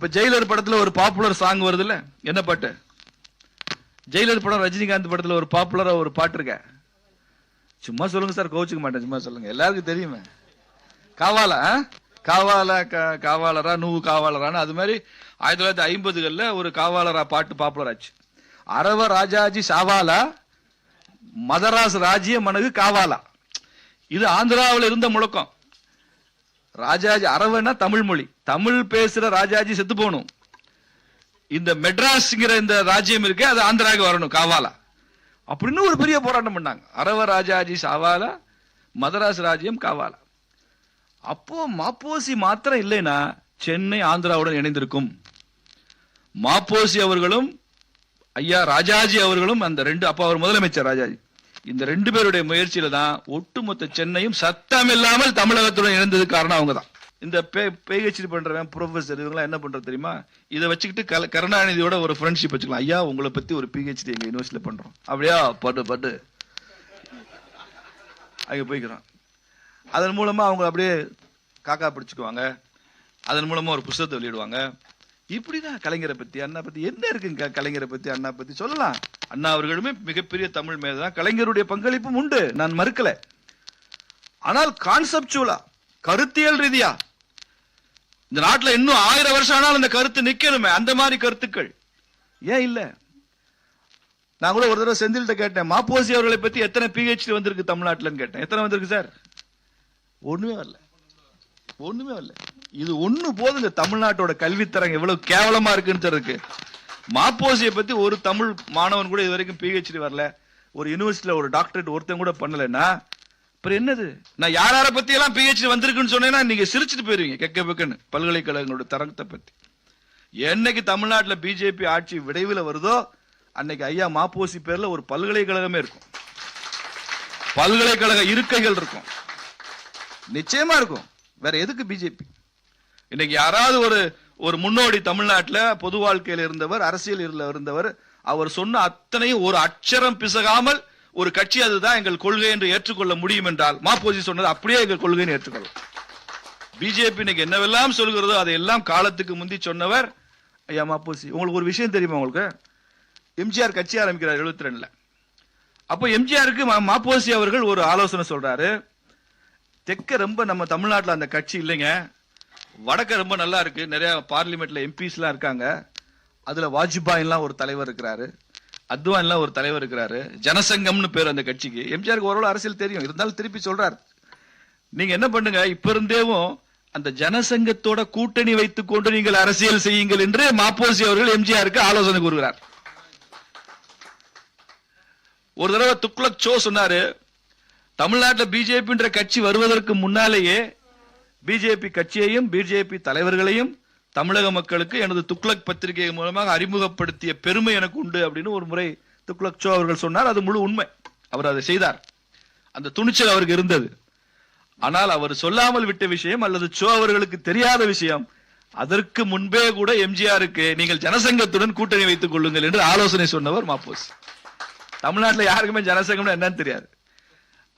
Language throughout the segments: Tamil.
இப்ப ஜெயிலர் படத்துல ஒரு பாப்புலர் சாங் வருது இல்ல என்ன பாட்டு? ஜெயிலர் படம் ரஜினிகாந்த் படத்துல ஒரு பாப்புலரா ஒரு பாட்டு இருக்க? சும்மா சொல்லுங்க சார் கோவிச்சுக்க மாட்டேன் சும்மா சொல்லுங்க. எல்லாருக்கும் தெரியுமே. காவாலா ஆ? காவாலா காவாலரா நூவு காவாலரான்னு. அது மாதிரி ஆயிரத்தி தொள்ளாயிரத்தி ஐம்பதுகள்ல ஒரு காவாலரா பாட்டு பாப்புலர் ஆச்சு. அரவ ராஜாஜி சாவாலா மதராஸ் ராஜ்ய மனகு காவாலா. இது ஆந்திராவில் இருந்த முழக்கம். ராஜாஜி அரவன்னா தமிழ் மொழி. தமிழ் பேசுற ராஜாஜி செத்து போகணும். இந்த மெட்ராஸ்ங்கிற இந்த ராஜ்யம் இருக்கு அது ஆந்திராவுக்கு வரணும் காவாலா. அப்படின்னு ஒரு பெரிய போராட்டம் பண்ணாங்க. அரவ ராஜாஜி சாவாலா மதராஸ் ராஜ்யம் காவாலா. அப்போ மாப்போசி மாத்திரம் இல்லைன்னா சென்னை ஆந்திராவுடன் இணைந்திருக்கும். மாப்போசி அவர்களும் ஐயா ராஜாஜி அவர்களும் அந்த ரெண்டு அப்பா அவர் முதலமைச்சர் ராஜாஜி. இந்த ரெண்டு பேருடைய முயற்சியில தான் ஒட்டுமொத்த சென்னையும் சத்தம் இல்லாமல் தமிழகத்துடன் இணைந்தது காரணம் அவங்க தான் இந்த பிஹெச்டி பண்றவன் ப்ரொஃபசர் இவங்களாம் என்ன பண்றது தெரியுமா? இதை வச்சுக்கிட்டு கல- கருணாநிதியோட ஒரு ஃப்ரெண்ட்ஷிப் வச்சுக்கலாம். ஐயா உங்களை பத்தி ஒரு பிஹெச்டி எங்க யூனிவர்சிட்டியில பண்றோம். அப்படியா? பட்டு பட்டு அங்க போய்க்கிறான். அதன் மூலமா அவங்க அப்படியே காக்கா பிடிச்சுக்குவாங்க. அதன் மூலமா ஒரு புஸ்தகத்தை வெளியிடுவாங்க. இப்படிதான் கலைஞரை பத்தி அண்ணா பத்தி என்ன இருக்குங்க கலைஞரை பத்தி அண்ணா பத்தி சொல்லலாம். அண்ணா அவர்களுமே மிகப்பெரிய தமிழ் மேதான் கலைஞருடைய பங்களிப்பும் உண்டு. நான் மறுக்கல. ஆனால் கான்செப்டுவலா கருத்தியல் ரீதியா இந்த நாட்டுல இன்னும் ஆயிரம் வருஷம் ஆனாலும் அந்த கருத்து நிக்கணுமே. அந்த மாதிரி கருத்துக்கள். ஏன் இல்ல? நான் கூட ஒரு தடவை செந்தில்கிட்ட கேட்டேன் மாப்போசி அவர்களை பத்தி எத்தனை பிஹெச்டி வந்திருக்கு தமிழ்நாட்டுலன்னு கேட்டேன். எத்தனை வந்திருக்கு சார்? ஒண்ணுமே வரல. ஒண்ணுமே வரல. இது ஒண்ணு போதுங்க. தமிழ்நாட்டோட கல்வித்தரம் எவ்வளவு கேவலமா இருக்குன்னு சொல்லிருக்கு மாப்போசியை பத்தி ஒரு தமிழ் மாணவன் கூட இது வரைக்கும் பிஹெச்டி வரல. ஒரு யூனிவர்சிட்டியில ஒரு டாக்டரேட் ஒருத்தன் கூட பண்ணலன்னா அப்புறம் என்னது? நான் யார் யாரை பத்தி எல்லாம் பிஹெச்டி வந்திருக்குன்னு சொன்னேன்னா நீங்க சிரிச்சிட்டு போயிருவீங்க கெக்க பெக்கன்னு பல்கலைக்கழகங்களோட தரத்தை பத்தி. என்னைக்கு தமிழ்நாட்டில் பிஜேபி ஆட்சி விரைவில் வருதோ அன்னைக்கு ஐயா மாப்போசி பேர்ல ஒரு பல்கலைக்கழகமே இருக்கும். பல்கலைக்கழக இருக்கைகள் இருக்கும். நிச்சயமா இருக்கும். வேற எதுக்கு பிஜேபி இன்னைக்கு யாராவது ஒரு ஒரு முன்னோடி தமிழ்நாட்டில் பொது வாழ்க்கையில் இருந்தவர் அரசியல் இருந்தவர் அவர் சொன்ன அத்தனையும் ஒரு அட்சரம் பிசகாமல் ஒரு கட்சி அதுதான் எங்கள் கொள்கை என்று ஏற்றுக்கொள்ள முடியும் என்றால் மாப்போசி சொன்னது அப்படியே எங்கள் கொள்கைன்னு ஏற்றுக்கொள்ளும். பிஜேபி இன்னைக்கு என்னவெல்லாம் சொல்கிறதோ அதையெல்லாம் காலத்துக்கு முந்தி சொன்னவர் ஐயா மாப்போசி உங்களுக்கு ஒரு விஷயம் தெரியுமா உங்களுக்கு? எம்ஜிஆர் கட்சி ஆரம்பிக்கிறார் 72 ரெண்டுல அப்போ எம்ஜிஆருக்கு மா- மாப்போசி அவர்கள் ஒரு ஆலோசனை சொல்றாரு தெற்க ரொம்ப நம்ம தமிழ்நாட்டில் அந்த கட்சி இல்லைங்க. வடக்க ரொம்ப நல்லா இருக்கு. நிறைய பார்லிமெண்ட்ல எம்பிஸ்லாம் இருக்காங்க. அதுல வாஜ்பாயின்லாம் ஒரு தலைவர் இருக்கிறாரு. அத்வான்லாம் ஒரு தலைவர் இருக்கிறாரு. ஜனசங்கம்னு பேர் அந்த கட்சிக்கு. எம்ஜிஆருக்கு ஓரளவு அரசியல் தெரியும். இருந்தாலும் திருப்பி சொல்றாரு. நீங்க என்ன பண்ணுங்க? இப்ப இருந்தேவும் அந்த ஜனசங்கத்தோட கூட்டணி வைத்துக் கொண்டு நீங்கள் அரசியல் செய்யுங்கள் என்று மாப்போசி அவர்கள் எம்ஜிஆருக்கு ஆலோசனை கூறுகிறார். ஒரு தடவை துக்ளக் சோ சொன்னாரு தமிழ்நாட்டில் பிஜேபின்ற கட்சி வருவதற்கு முன்னாலேயே பிஜேபி கட்சியையும் பிஜேபி தலைவர்களையும் தமிழக மக்களுக்கு எனது துக்ளக் பத்திரிகை மூலமாக அறிமுகப்படுத்திய பெருமை எனக்கு உண்டு அப்படின்னு ஒரு முறை துக்ளக் சோ அவர்கள் சொன்னார். அது முழு உண்மை. அவர் அதை செய்தார். அந்த துணிச்சல் அவருக்கு இருந்தது. ஆனால் அவர் சொல்லாமல் விட்ட விஷயம் அல்லது சோ அவர்களுக்கு தெரியாத விஷயம் அதற்கு முன்பே கூட எம்ஜிஆருக்கு நீங்கள் ஜனசங்கத்துடன் கூட்டணி வைத்துக் கொள்ளுங்கள் என்று ஆலோசனை சொன்னவர் மாப்போஸ். தமிழ்நாட்டில் யாருக்குமே ஜனசங்கம்னா என்னன்னு தெரியாது.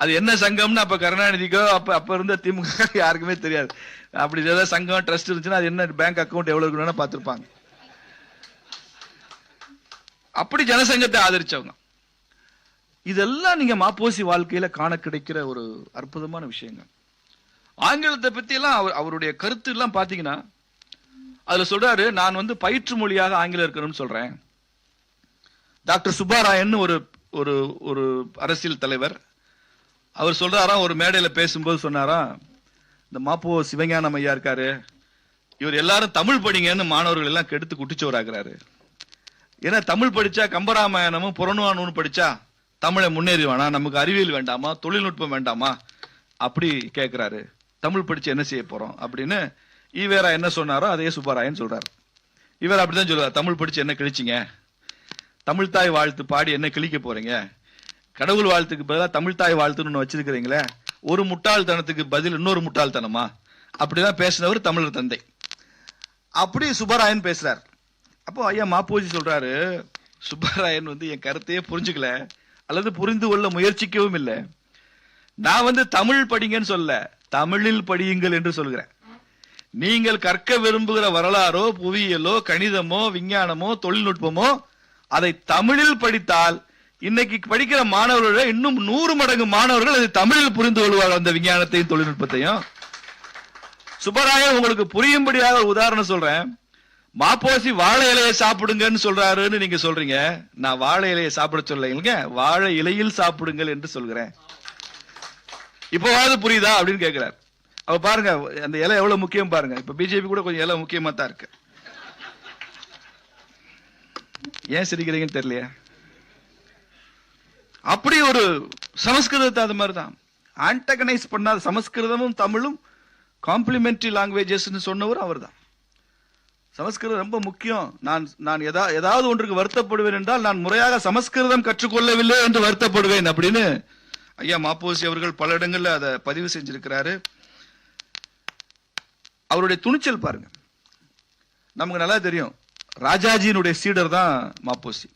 அது என்ன சங்கம்னு அப்ப கருணாநிதிக்கோ அப்ப அப்ப இருந்த திமுக யாருக்குமே தெரியாது. அப்படி ஏதாவது சங்கம் ட்ரஸ்ட் இருந்துச்சுன்னா அது என்ன பேங்க் அக்கௌண்ட் எவ்வளவு இருக்கணும்னு பார்த்துருப்பாங்க. அப்படி ஜனசங்கத்தை ஆதரிச்சவங்க. இதெல்லாம் நீங்க மாப்போசி வாழ்க்கையில காண கிடைக்கிற ஒரு அற்புதமான விஷயங்க. ஆங்கிலத்தை பத்தி எல்லாம் அவர் அவருடைய கருத்து எல்லாம் பாத்தீங்கன்னா அதுல சொல்றாரு நான் வந்து பயிற்று மொழியாக ஆங்கிலம் இருக்கணும்னு சொல்றேன். டாக்டர் சுப்பாராயன் ஒரு ஒரு ஒரு அரசியல் தலைவர். அவர் சொல்றாராம் ஒரு மேடையில பேசும்போது சொன்னாராம் இந்த மாப்போ சிவஞானம் ஐயா இருக்காரு. இவர் எல்லாரும் தமிழ் படிங்கன்னு மாணவர்கள் எல்லாம் கெடுத்து குட்டிச்சோராக்குறாரு. ஏன்னா தமிழ் படிச்சா கம்பராமாயணமும் புறநானூறு படிச்சா தமிழை முன்னேறிவானா நமக்கு அறிவியல் வேண்டாமா? தொழில்நுட்பம் வேண்டாமா? அப்படி கேட்கிறாரு தமிழ் படிச்சு என்ன செய்ய போறோம்? அப்படின்னு ஈவேரா என்ன சொன்னாரோ அதே சுப்பராயன் சொல்றாரு. இவர் அப்படிதான் சொல்லுவார். தமிழ் படிச்சு என்ன கிழிச்சிங்க? தமிழ் தாய் வாழ்த்து பாடி என்ன கிழிக்க போறீங்க? கடவுள் வாழ்த்துக்கு பதிலாக தமிழ் தாய் வாழ்த்துன்னு ஒன்று வச்சிருக்கிறீங்களே ஒரு முட்டாள்தனத்துக்கு பதில் இன்னொரு முட்டாள்தனமா? அப்படிதான் பேசினவர் தமிழர் தந்தை. அப்படி சுப்பராயன் பேசுறார். அப்போ ஐயா மாப்போஜி சொல்றாரு சுப்பராயன் வந்து என் கருத்தையே புரிஞ்சுக்கல அல்லது புரிந்து கொள்ள முயற்சிக்கவும் இல்லை. நான் வந்து தமிழ் படிங்கன்னு சொல்ல தமிழில் படியுங்கள் என்று சொல்கிறேன். நீங்கள் கற்க விரும்புகிற வரலாறோ புவியியலோ கணிதமோ விஞ்ஞானமோ தொழில்நுட்பமோ அதை தமிழில் படித்தால் இன்னைக்கு படிக்கிற மாணவர்களை இன்னும் நூறு மடங்கு மாணவர்கள் அது தமிழில் புரிந்து கொள்வார்கள் அந்த விஞ்ஞானத்தையும் தொழில்நுட்பத்தையும். சுப்பராய உங்களுக்கு புரியும்படியாக உதாரணம் சொல்றேன். மாப்போசி வாழை இலையை சாப்பிடுங்கன்னு சொல்றாருன்னு நீங்க சொல்றீங்க. நான் வாழை இலையை சாப்பிட சொல்லலைங்க வாழை இலையில் சாப்பிடுங்கள் என்று சொல்கிறேன். இப்போவாவது புரியுதா அப்படின்னு கேட்கிறார் அவ பாருங்க அந்த இலை எவ்வளவு முக்கியம் பாருங்க. இப்ப பிஜேபி கூட கொஞ்சம் இலை முக்கியமா தான் இருக்கு. ஏன் சிரிக்கிறீங்கன்னு தெரியலையா? அப்படி ஒரு சமஸ்கிருதத்தை அது மாதிரி தான் ஆன்டகனைஸ் பண்ணாத சமஸ்கிருதமும் தமிழும் காம்ப்ளிமெண்ட்ரி லாங்குவேஜஸ்ன்னு சொன்னவர் அவர்தான். சமஸ்கிருதம் ரொம்ப முக்கியம். நான் நான் எதா ஏதாவது ஒன்றுக்கு வருத்தப்படுவேன் என்றால் நான் முறையாக சமஸ்கிருதம் கற்றுக்கொள்ளவில்லை என்று வருத்தப்படுவேன் அப்படின்னு ஐயா மாப்போசி அவர்கள் பல இடங்களில் அதை பதிவு செஞ்சிருக்கிறாரு. அவருடைய துணிச்சல் பாருங்க. நமக்கு நல்லா தெரியும். ராஜாஜியினுடைய சீடர் தான் மாப்போசி.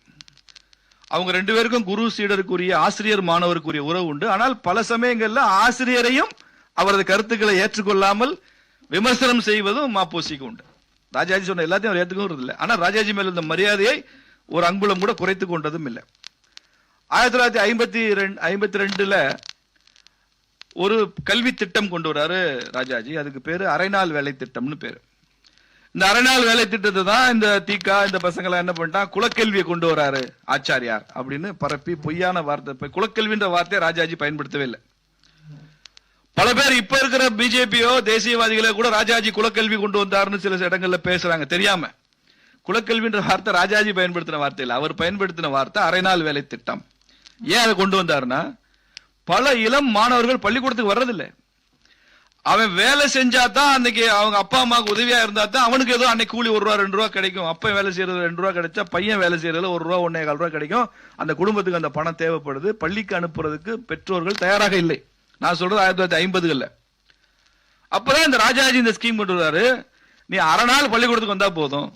அவங்க ரெண்டு பேருக்கும் குரு சீடருக்குரிய ஆசிரியர் மாணவருக்குரிய உறவு உண்டு. ஆனால் பல சமயங்கள்ல ஆசிரியரையும் அவரது கருத்துக்களை ஏற்றுக்கொள்ளாமல் விமர்சனம் செய்வதும் மாப்போசிக்கு உண்டு. ராஜாஜி சொன்ன எல்லாத்தையும் அவர் ஏற்றுக்கவும் இல்லை. ஆனால் ராஜாஜி மேல் இந்த மரியாதையை ஒரு அங்குலம் கூட குறைத்து கொண்டதும் இல்லை. ஆயிரத்தி தொள்ளாயிரத்தி ஐம்பத்தி ரெண்டு ஐம்பத்தி ரெண்டுல ஒரு கல்வி திட்டம் கொண்டு வர்றாரு ராஜாஜி. அதுக்கு பேரு அரைநாள் வேலை திட்டம்னு பேரு. இந்த அரைநாள் வேலை திட்டத்தை தான் இந்த தீக்கா இந்த பசங்க என்ன பண்ணிட்டான்? குலக்கல்வியை கொண்டு வராரு ஆச்சாரியார் அப்படின்னு பரப்பி பொய்யான வார்த்தை குலக்கல்வின்ற வார்த்தையை ராஜாஜி பயன்படுத்தவே இல்லை. பல பேர் இப்ப இருக்கிற பிஜேபியோ தேசியவாதிகளோ கூட ராஜாஜி குலக்கல்வி கொண்டு வந்தாருன்னு சில இடங்கள்ல பேசுறாங்க தெரியாம. குலக்கல்வின்ற வார்த்தை ராஜாஜி பயன்படுத்தின வார்த்தை இல்லை அவர் பயன்படுத்தின வார்த்தை அரைநாள் வேலை திட்டம். ஏன் அதை கொண்டு வந்தாருன்னா பல இளம் மாணவர்கள் பள்ளிக்கூடத்துக்கு வர்றதில்லை. அவன் வேலை செஞ்சா தான் அன்னைக்கு அவங்க அப்பா அம்மாவுக்கு உதவியா இருந்தா தான் அவனுக்கு ஏதோ அன்னைக்கு கூலி ஒரு ரூபா ரெண்டு ரூபா கிடைக்கும். அப்ப வேலை செய்யறது ரெண்டு ரூபா கிடைச்சா பையன் வேலை செய்யறதுல ஒரு ரூபா ஒன்னே கால் ரூபா கிடைக்கும். அந்த குடும்பத்துக்கு அந்த பணம் தேவைப்படுது. பள்ளிக்கு அனுப்புறதுக்கு பெற்றோர்கள் தயாராக இல்லை. நான் சொல்றது ஆயிரத்தி தொள்ளாயிரத்தி ஐம்பதுகள்ல. அப்பதான் இந்த ராஜாஜி இந்த ஸ்கீம் கொண்டு வர்றாரு நீ அரை நாள் பள்ளிக்கூடத்துக்கு வந்தா போதும்.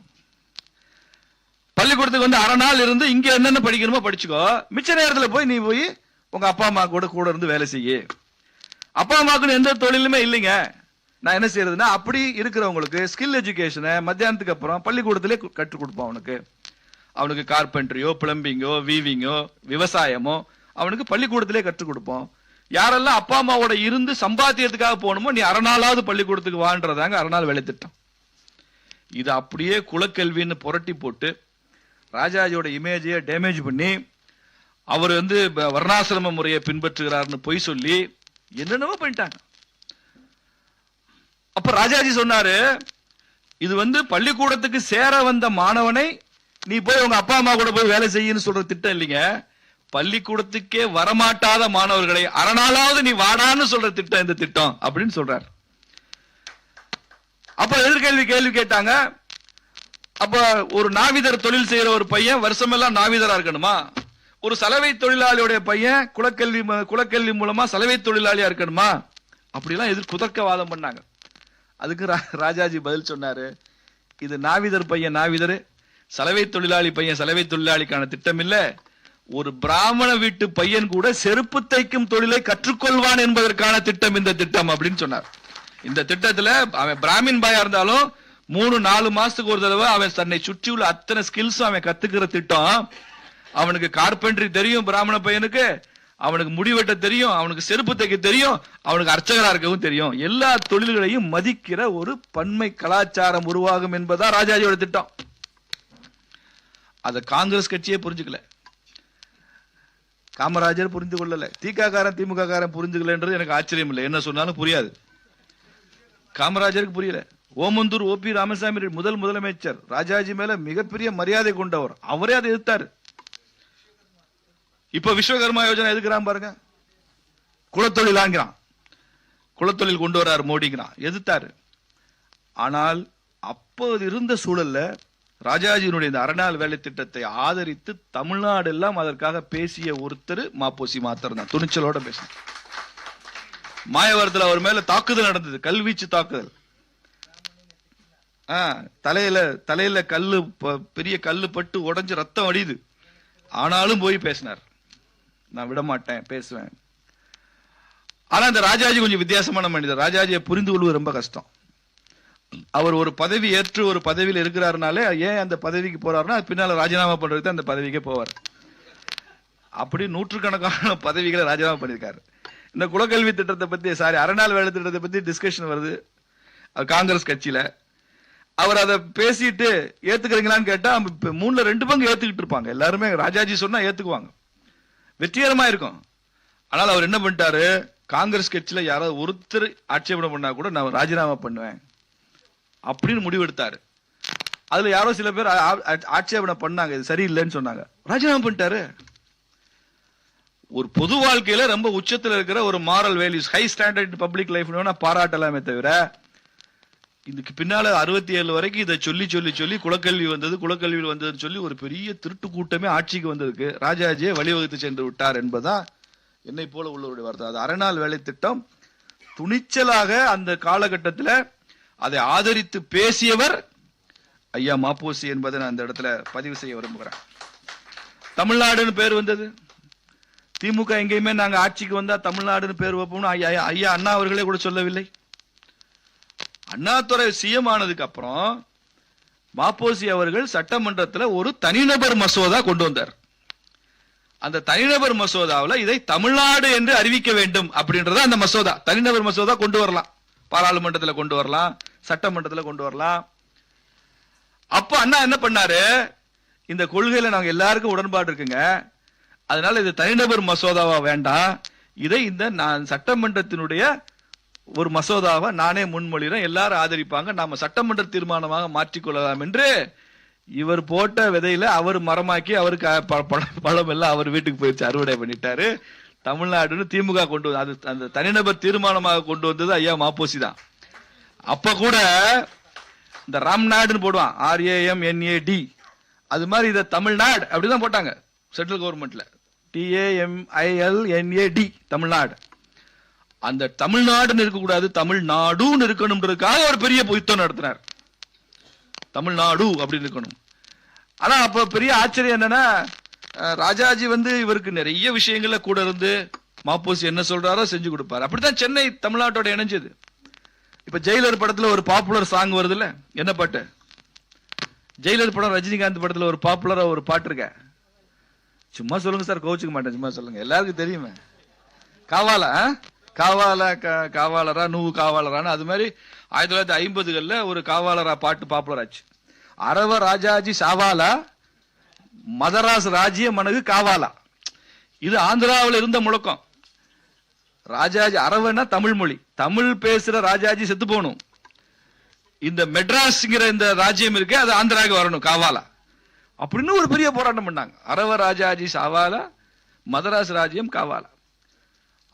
பள்ளிக்கூடத்துக்கு வந்து அரை நாள் இருந்து இங்க என்னென்ன படிக்கணுமோ படிச்சுக்கோ. மிச்ச நேரத்துல போய் நீ போய் உங்க அப்பா அம்மா கூட கூட இருந்து வேலை செய்யு. அப்பா அம்மாவுக்கு எந்த தொழிலுமே இல்லைங்க. நான் என்ன செய்யறதுன்னா அப்படி இருக்கிறவங்களுக்கு ஸ்கில் எஜுகேஷனை மத்தியானத்துக்கு அப்புறம் பள்ளிக்கூடத்திலே கற்றுக் கொடுப்போம் அவனுக்கு. அவனுக்கு கார்பென்ட்ரியோ பிளம்பிங்கோ வீவிங்கோ விவசாயமோ அவனுக்கு பள்ளிக்கூடத்திலே கற்றுக் கொடுப்போம். யாரெல்லாம் அப்பா அம்மாவோட இருந்து சம்பாத்தியத்துக்காக போகணுமோ நீ அறநாளாவது பள்ளிக்கூடத்துக்கு வான்றதாங்க அறநாள் வேலை திட்டம். இது அப்படியே குலக்கல்வின்னு புரட்டி போட்டு ராஜாஜியோட இமேஜையே டேமேஜ் பண்ணி அவர் வந்து வர்ணாசிரம முறையை பின்பற்றுகிறார்னு பொய் சொல்லி என்னென்னவோ பண்ணிட்டாங்க. அப்ப ராஜாஜி சொன்னாரு இது வந்து பள்ளிக்கூடத்துக்கு சேர வந்த மாணவனை நீ போய் உங்க அப்பா அம்மா கூட போய் வேலை செய்யுன்னு சொல்ற திட்டம் இல்லைங்க. பள்ளிக்கூடத்துக்கே வரமாட்டாத மாணவர்களை அரணாலாவது நீ வாடான்னு சொல்ற திட்டம் இந்த திட்டம் அப்படின்னு சொல்றார். அப்ப எதிர்கேள்வி கேள்வி கேட்டாங்க. அப்ப ஒரு நாவிதர் தொழில் செய்யற ஒரு பையன் வருஷமெல்லாம் நாவிதரா இருக்கணுமா? ஒரு சலவை தொழிலாளியோடைய பையன் குலக்கல்வி குலக்கல்வி மூலமா சலவை தொழிலாளியா இருக்கணுமா? அப்படிலாம் எதிர் குதர்க்கவாதம் பண்ணாங்க. அதுக்கு ரா- ராஜாஜி பதில் சொன்னாரு இது நாவிதர் பையன் நாவிதர் சலவை தொழிலாளி பையன் சலவை தொழிலாளிக்கான திட்டம் இல்ல ஒரு பிராமண வீட்டு பையன் கூட செருப்பு தைக்கும் தொழிலை கற்றுக்கொள்வான் என்பதற்கான திட்டம் இந்த திட்டம் அப்படின்னு சொன்னார். இந்த திட்டத்துல அவன் பிராமின் பாயா இருந்தாலும் மூணு நாலு மாசத்துக்கு ஒரு தடவை அவன் தன்னை சுற்றியுள்ள அத்தனை ஸ்கில்ஸும் அவன் கத்துக்கிற திட்டம் அவனுக்கு கார்பென்ட்ரி தெரியும் பிராமண பையனுக்கு. அவனுக்கு முடிவெட்ட தெரியும் அவனுக்கு செருப்பு தைக்க தெரியும் அவனுக்கு அர்ச்சகரா இருக்கவும் தெரியும். எல்லா தொழில்களையும் மதிக்கிற ஒரு பன்மை கலாச்சாரம் உருவாகும் என்பதா ராஜாஜியோட திட்டம். அதை காங்கிரஸ் கட்சியே புரிஞ்சுக்கல. காமராஜர் புரிந்து கொள்ளல. திக திமுக காரன் புரிஞ்சுக்கலன்றது எனக்கு ஆச்சரியம் இல்லை. என்ன சொன்னாலும் புரியாது. காமராஜருக்கு புரியல. ஓமந்தூர் ஓபி ராமசாமி முதல் முதலமைச்சர். ராஜாஜி மேல மிகப்பெரிய மரியாதை கொண்டவர். அவரே அதை எதிர்த்தாரு. இப்ப விஸ்வகர்மா யோஜனை எதுக்குறான் பாருங்க? குலத்தொழிலாங்கிறான். குலத்தொழில் கொண்டு வர்றாரு மோடிங்கிறான். எதிர்த்தாரு. ஆனால் அப்போது இருந்த சூழல்ல ராஜாஜியினுடைய இந்த அரணால் வேலை திட்டத்தை ஆதரித்து தமிழ்நாடு எல்லாம் அதற்காக பேசிய ஒருத்தர் மாப்போசி மாத்தர் தான். துணிச்சலோட பேசினார். மாயவரத்தில் அவர் மேல தாக்குதல் நடந்தது. கல்வீச்சு தாக்குதல். ஆ, தலையில தலையில கல்லு பெரிய கல்லு பட்டு உடஞ்சு ரத்தம் அடியுது. ஆனாலும் போய் பேசினார். நான் விட மாட்டேன் பேசுவேன். ஆனா இந்த ராஜாஜி கொஞ்சம் வித்தியாசமான மனிதர். ராஜாஜியை புரிந்து கொள்வது ரொம்ப கஷ்டம். அவர் ஒரு பதவி ஏற்று ஒரு பதவியில் இருக்கிறாருனாலே ஏன் அந்த பதவிக்கு போறாருன்னா பின்னால் பின்னால ராஜினாமா பண்றதுக்கு அந்த பதவிக்கே போவார். அப்படி நூற்றுக்கணக்கான பதவிகளை ராஜினாமா பண்ணியிருக்காரு. இந்த குலக்கல்வி திட்டத்தை பத்தி சாரி அறநாள் வேலை திட்டத்தை பத்தி டிஸ்கஷன் வருது. காங்கிரஸ் கட்சியில. அவர் அதை பேசிட்டு ஏத்துக்கிறீங்களான்னு கேட்டா மூணுல ரெண்டு பங்கு ஏத்துக்கிட்டு இருப்பாங்க. எல்லாருமே ராஜாஜி சொன்னா ஏத்துக்குவாங்க. வெற்றிகரமா இருக்கும் ஆனால் அவர் என்ன பண்ணிட்டாரு? காங்கிரஸ் கட்சியில யாராவது ஒருத்தர் ஆட்சேபனை பண்ணா கூட நான் ராஜினாமா பண்ணுவேன். அப்படின்னு முடிவெடுத்தாரு. அதுல யாரோ சில பேர் ஆட்சேபனை பண்ணாங்க. இது சரியில்லைன்னு சொன்னாங்க. ராஜினாமா பண்ணிட்டாரு. ஒரு பொது வாழ்க்கையில ரொம்ப உச்சத்துல இருக்கிற ஒரு moral values high standard public life பாராட்டலாமே தவிர இதுக்கு பின்னால அறுபத்தி ஏழு வரைக்கும் இதை சொல்லி சொல்லி சொல்லி குலக்கல்வி வந்தது குலக்கல்வியில் வந்ததுன்னு சொல்லி ஒரு பெரிய திருட்டு கூட்டமே ஆட்சிக்கு வந்ததுக்கு ராஜாஜியை வழிவகுத்து சென்று விட்டார் என்பதா என்னை போல உள்ளவருடைய வார்த்தை. அது அரைநாள் வேலை திட்டம். துணிச்சலாக அந்த காலகட்டத்தில் அதை ஆதரித்து பேசியவர் ஐயா மாப்போசி என்பதை நான் அந்த இடத்துல பதிவு செய்ய விரும்புகிறேன். தமிழ்நாடுன்னு பேர் வந்தது. திமுக எங்கேயுமே நாங்கள் ஆட்சிக்கு வந்தால் தமிழ்நாடுன்னு பேர் வைப்போம்னு ஐயா- ஐயா அண்ணா அவர்களே கூட சொல்லவில்லை. அண்ணாதுரை சிஎம் ஆனதுக்கு அப்புறம் மாப்போசி அவர்கள் சட்டமன்றத்தில் ஒரு தனிநபர் மசோதா கொண்டு வந்தார். அந்த தனிநபர் மசோதாவில் இதை தமிழ்நாடு என்று அறிவிக்க வேண்டும் அப்படின்றத அந்த மசோதா தனிநபர் மசோதா கொண்டு வரலாம். பாராளுமன்றத்தில் கொண்டு வரலாம் சட்டமன்றத்தில் கொண்டு வரலாம். அப்ப அண்ணா என்ன பண்ணாரு? இந்த கொள்கையில நாங்க எல்லாருக்கும் உடன்பாடு இருக்குங்க. அதனால இது தனிநபர் மசோதாவா வேண்டாம். இதை இந்த நான் சட்டமன்றத்தினுடைய ஒரு மசோதாவை நானே முன்மொழிகிறேன் எல்லாரும் ஆதரிப்பாங்க நாம சட்டமன்ற தீர்மானமாக மாற்றிக்கொள்ளலாம் என்று இவர் போட்ட விதையில அவர் மரமாக்கி அவருக்கு ப- பழம் எல்லாம் அவர் வீட்டுக்கு போயிடுச்சு அறுவடை பண்ணிட்டாரு. தமிழ்நாடுன்னு திமுக கொண்டு வந்து அது அந்த தனிநபர் தீர்மானமாக கொண்டு வந்தது ஐயா மாப்போசி தான். அப்ப கூட இந்த ராம்நாடுன்னு போடுவான் ஆர்ஏஎம் என்ஏடி அது மாதிரி இதை தமிழ்நாடு அப்படிதான் போட்டாங்க சென்ட்ரல் கவர்மெண்ட்ல. T A M I L N A D Tamil Nadu. அந்த தமிழ்நாடுன்னு இருக்கக்கூடாது தமிழ்நாடுன்னு இருக்கணும்ன்றதுக்காக ஒரு பெரிய யுத்தம் நடத்தினார். தமிழ்நாடு அப்படின்னு இருக்கணும். ஆனா அப்ப பெரிய ஆச்சரியம் என்னன்னா ராஜாஜி வந்து இவருக்கு நிறைய விஷயங்கள்ல கூட இருந்து மாப்போசி என்ன சொல்றாரோ செஞ்சு கொடுப்பாரு. அப்படித்தான் சென்னை தமிழ்நாட்டோட இணைஞ்சது. இப்ப ஜெயிலர் படத்துல ஒரு பாப்புலர் சாங் வருதுல்ல என்ன பாட்டு? ஜெயிலர் படம் ரஜினிகாந்த் படத்துல ஒரு பாப்புலரா ஒரு பாட்டு இருக்க. சும்மா சொல்லுங்க சார் கோவிச்சுக்க மாட்டேன் சும்மா சொல்லுங்க. எல்லாருக்கும் தெரியுமே. காவாலா ஆ? காவாலா காவாலரா நூவு காவாலரான்னு அது மாதிரி ஆயிரத்தி தொள்ளாயிரத்தி ஐம்பதுகளில் ஒரு காவாலரா பாட்டு பாப்புலர் ஆச்சு. அரவ ராஜாஜி சாவாலா மதராஸ் ராஜ்ய மனகு காவாலா. இது ஆந்திராவில் இருந்த முழக்கம். ராஜாஜி அரவன்னா தமிழ் மொழி. தமிழ் பேசுற ராஜாஜி செத்து போகணும். இந்த மெட்ராஸ்ங்கிற இந்த ராஜ்யம் இருக்கு அது ஆந்திராவுக்கு வரணும் காவாலா. அப்படின்னு ஒரு பெரிய போராட்டம் பண்ணாங்க. அரவ ராஜாஜி சாவாலா மதராஸ் ராஜ்யம் காவாலா.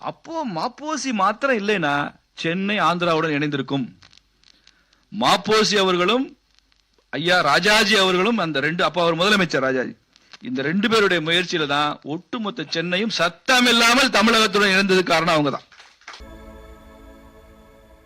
அப்போ மாப்போசி மாத்திரம் இல்லைன்னா சென்னை ஆந்திராவுடன் இணைந்திருக்கும். மாப்போசி அவர்களும் ஐயா ராஜாஜி அவர்களும் அந்த ரெண்டு அப்பா அவர் முதலமைச்சர் ராஜாஜி இந்த ரெண்டு பேருடைய முயற்சியில தான் ஒட்டுமொத்த சென்னையும் சத்தம் இல்லாமல் தமிழகத்துடன் இணைந்தது காரணம் அவங்க தான்